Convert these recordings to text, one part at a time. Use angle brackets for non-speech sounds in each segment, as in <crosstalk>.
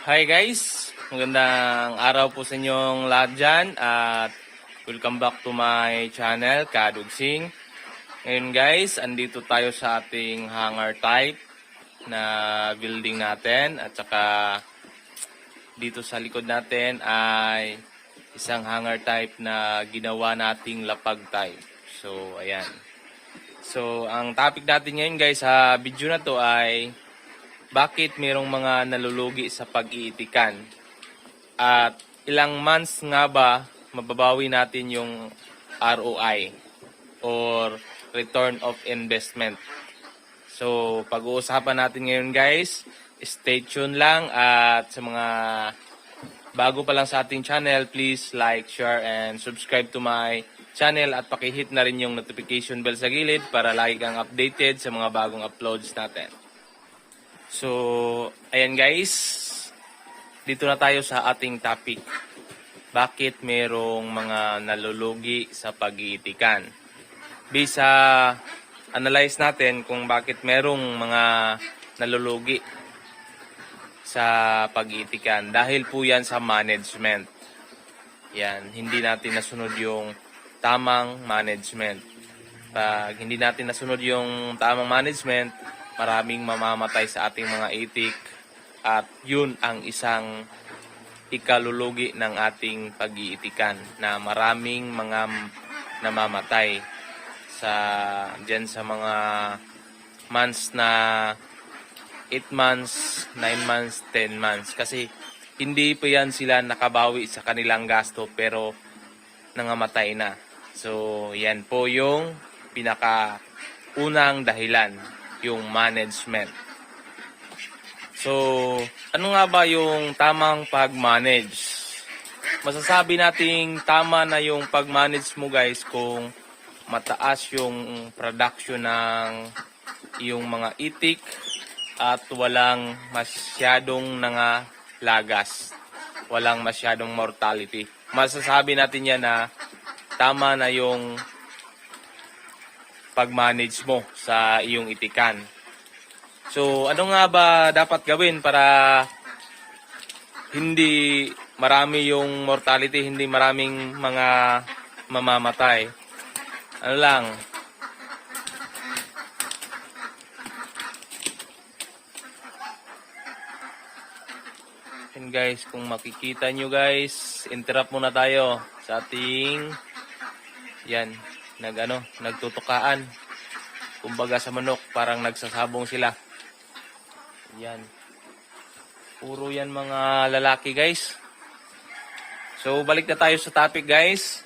Hi guys! Magandang araw po sa inyong lahat dyan at welcome back to my channel, Kadugsing. Ngayon guys, andito tayo sa ating hangar type na building natin at saka dito sa likod natin ay isang hangar type na ginawa nating lapag type. So, ayan. So, ang topic natin ngayon guys sa video na to ay bakit mayroong mga nalulugi sa pag-iitikan? At ilang months nga ba mababawi natin yung ROI or return of investment? So, pag-uusapan natin ngayon guys, stay tuned lang at sa mga bago pa lang sa ating channel, please like, share, and subscribe to my channel at pakihit na rin yung notification bell sa gilid para lagi kang updated sa mga bagong uploads natin. So, ayan guys. Dito na tayo sa ating topic. Bakit merong mga nalulugi sa pag-iitikan? Bisa analyze natin kung bakit merong mga nalulugi sa pag-iitikan. Dahil po yan sa management. Yan, hindi natin nasunod yung tamang management. Pag hindi natin nasunod yung tamang management, maraming mamamatay sa ating mga itik at yun ang isang ikalulugi ng ating pag-iitikan na maraming mga namamatay sa diyan sa mga months na 8 months, 9 months, 10 months kasi hindi pa yan sila nakabawi sa kanilang gasto pero nangamatay na. So, yan po yung pinaka unang dahilan yung management. So, ano nga ba yung tamang pag-manage? Masasabi nating tama na yung pag-manage mo guys kung mataas yung production ng iyong mga itik at walang masyadong nga lagas. Walang masyadong mortality. Masasabi natin yan na tama na yung pag-manage mo sa iyong itikan. So, ano nga ba dapat gawin para hindi marami yung mortality, hindi maraming mga mamamatay? Ano lang, And guys, kung makikita nyo guys, interrupt muna tayo sa ating yan, nag ano, nagtutukaan. Kumbaga sa manok, parang nagsasabong sila. Yan. Puro yan mga lalaki guys. So, balik na tayo sa topic guys.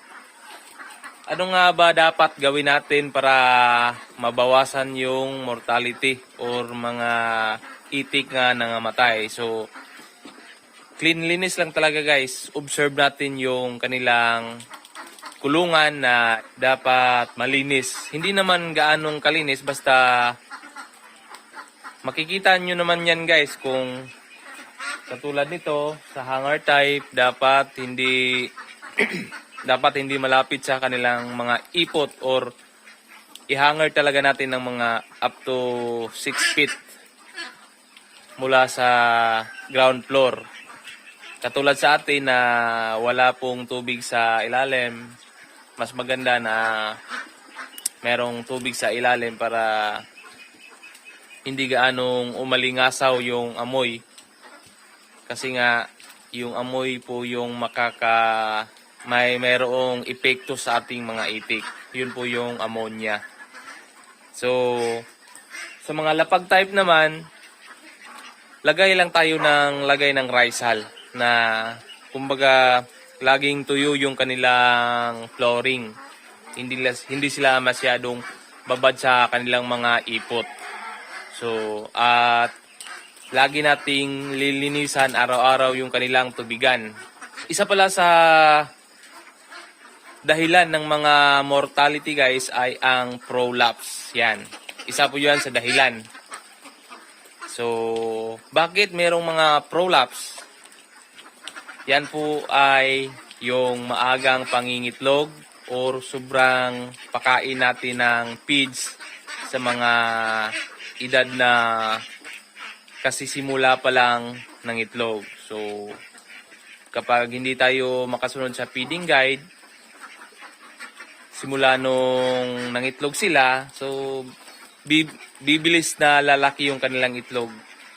Ano nga ba dapat gawin natin para mabawasan yung mortality or mga itik nga nangamatay? So, cleanliness lang talaga guys. Observe natin yung kanilang kulungan na dapat malinis. Hindi naman gaanong kalinis basta makikita nyo naman yan guys kung katulad nito sa hanger type dapat hindi <clears throat> dapat hindi malapit sa kanilang mga ipot or i-hanger talaga natin ng mga up to 6 feet mula sa ground floor. Katulad sa atin na wala pong tubig sa ilalim, mas maganda na merong tubig sa ilalim para hindi gaanong umalingasaw yung amoy. Kasi nga, yung amoy po yung makaka may merong epekto sa ating mga itik. Yun po yung ammonia. So, sa mga lapag type naman, lagay lang tayo ng lagay ng rice hull na kumbaga laging tuyo yung kanilang flooring. Hindi, hindi sila masyadong babad sa kanilang mga ipot. So, at lagi nating lilinisan araw-araw yung kanilang tubigan. Isa pala sa dahilan ng mga mortality guys ay ang prolapse. Yan. Isa po yan sa dahilan. So, bakit merong mga prolapse? Yan po ay yung maagang pangingitlog or sobrang pakain natin ng feeds sa mga edad na kasi simula pa lang ng itlog. So, kapag hindi tayo makasunod sa feeding guide, simula nung nangitlog sila, so bi- bibilis na lalaki yung kanilang itlog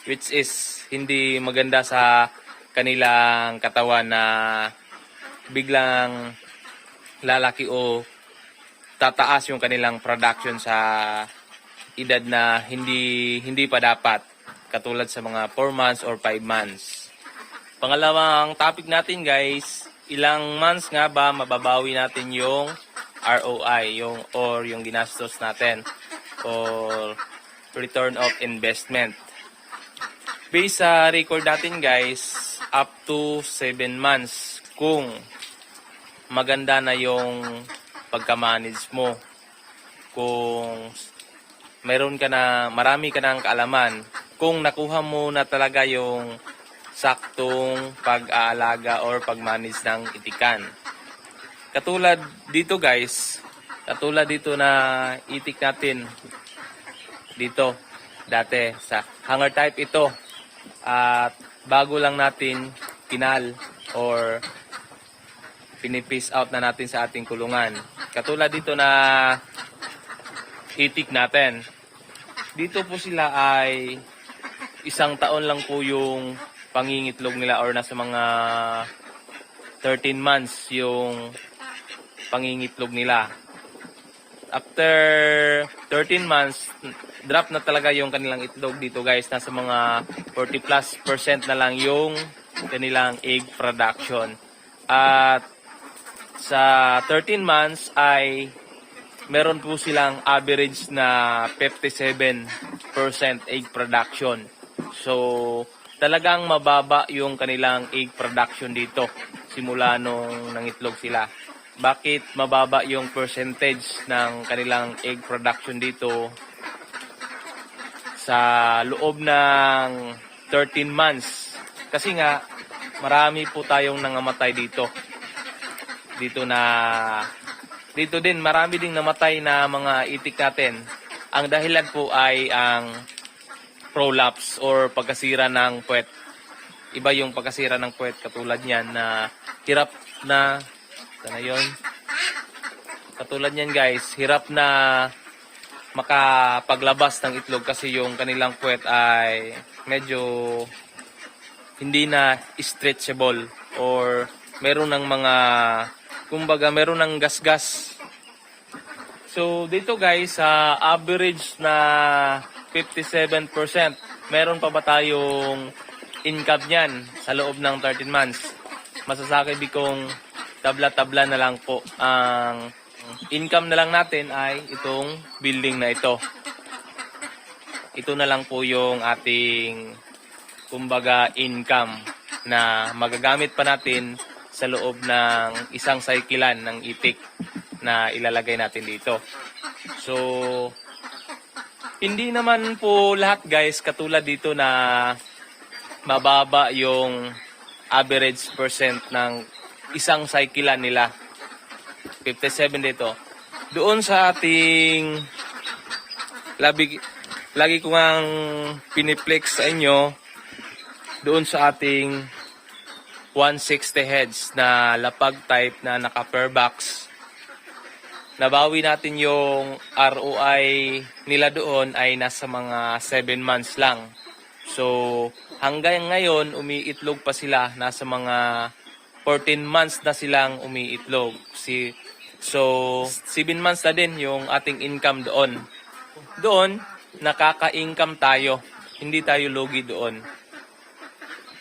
which is hindi maganda sa kanilang katawan na biglang lalaki o tataas yung kanilang production sa edad na hindi hindi pa dapat katulad sa mga 4 months or 5 months. Pangalawang topic natin guys, ilang months nga ba mababawi natin yung ROI yung or yung ginastos natin or return of investment. Based sa record natin guys, up to 7 months kung maganda na yung pagka-manage mo. Kung meron ka na, marami ka ng kaalaman, kung nakuha mo na talaga yung saktong pag-aalaga or pag-manage ng itikan. Katulad dito guys, katulad dito na itik natin dito dati sa hanger type ito at bago lang natin kinal or pinipiece out na natin sa ating kulungan. Katulad dito na itik natin. Dito po sila ay isang taon lang po yung pangingitlog nila or nasa mga 13 months yung pangingitlog nila. After 13 months, drop na talaga yung kanilang itlog dito guys. Nasa mga 40 plus percent na lang yung kanilang egg production. At sa 13 months ay meron po silang average na 57% egg production. So, talagang mababa yung kanilang egg production dito simula nung nangitlog sila. Bakit mababa yung percentage ng kanilang egg production dito sa loob ng 13 months? Kasi nga, marami po tayong nangamatay dito. Dito na dito din marami ding namatay na mga itik natin. Ang dahilan po ay ang prolapse or pagkasira ng puwet. Iba yung pagkasira ng puwet katulad niyan na hirap na sana yun. Katulad niyan guys, hirap na makapaglabas ng itlog kasi yung kanilang puwet ay medyo hindi na stretchable or meron ng mga kumbaga meron ng gasgas. So dito guys sa average na 57%, meron pa ba tayong income niyan sa loob ng 13 months? Masasabi kong tabla-tabla na lang po ang income na lang natin ay itong building na ito. Ito na lang po yung ating kumbaga income na magagamit pa natin sa loob ng isang cyclean ng itik na ilalagay natin dito. So, hindi naman po lahat guys katulad dito na mababa yung average percent ng isang cyclean nila. 57 dito. Doon sa ating labi, lagi ko ngang piniplex sa inyo doon sa ating 160 heads na lapag type na naka per box. Nabawi natin yung ROI nila doon ay nasa mga 7 months lang. So, hanggang ngayon, umiitlog pa sila. Nasa mga 14 months na silang umiitlog. Si, so, 7 months na din yung ating income doon. Doon, nakaka-income tayo. Hindi tayo logi doon.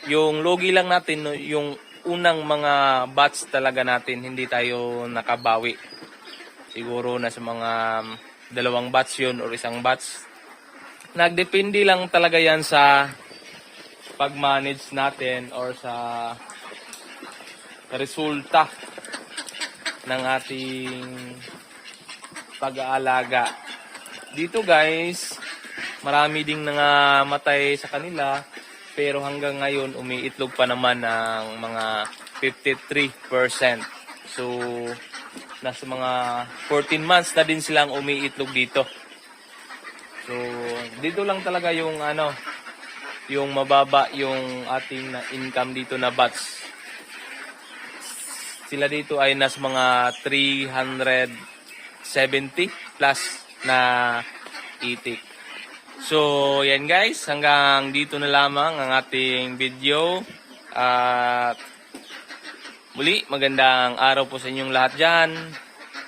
Yung logi lang natin, yung unang mga batch talaga natin, hindi tayo nakabawi. Siguro na sa mga dalawang batch yun or isang batch. Nagdepende lang talaga yan sa pag-manage natin or sa resulta ng ating pag-aalaga. Dito guys, marami ding nangamatay sa kanila pero hanggang ngayon umiitlog pa naman ng mga 53%. So, nasa mga 14 months na din silang umiitlog dito. So, dito lang talaga yung ano, yung mababa yung ating na income dito na bats. Sila dito ay nas mga 370 plus na itik. So, yan guys, hanggang dito na lamang ang ating video. At muli, magandang araw po sa inyong lahat dyan.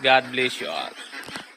God bless you all.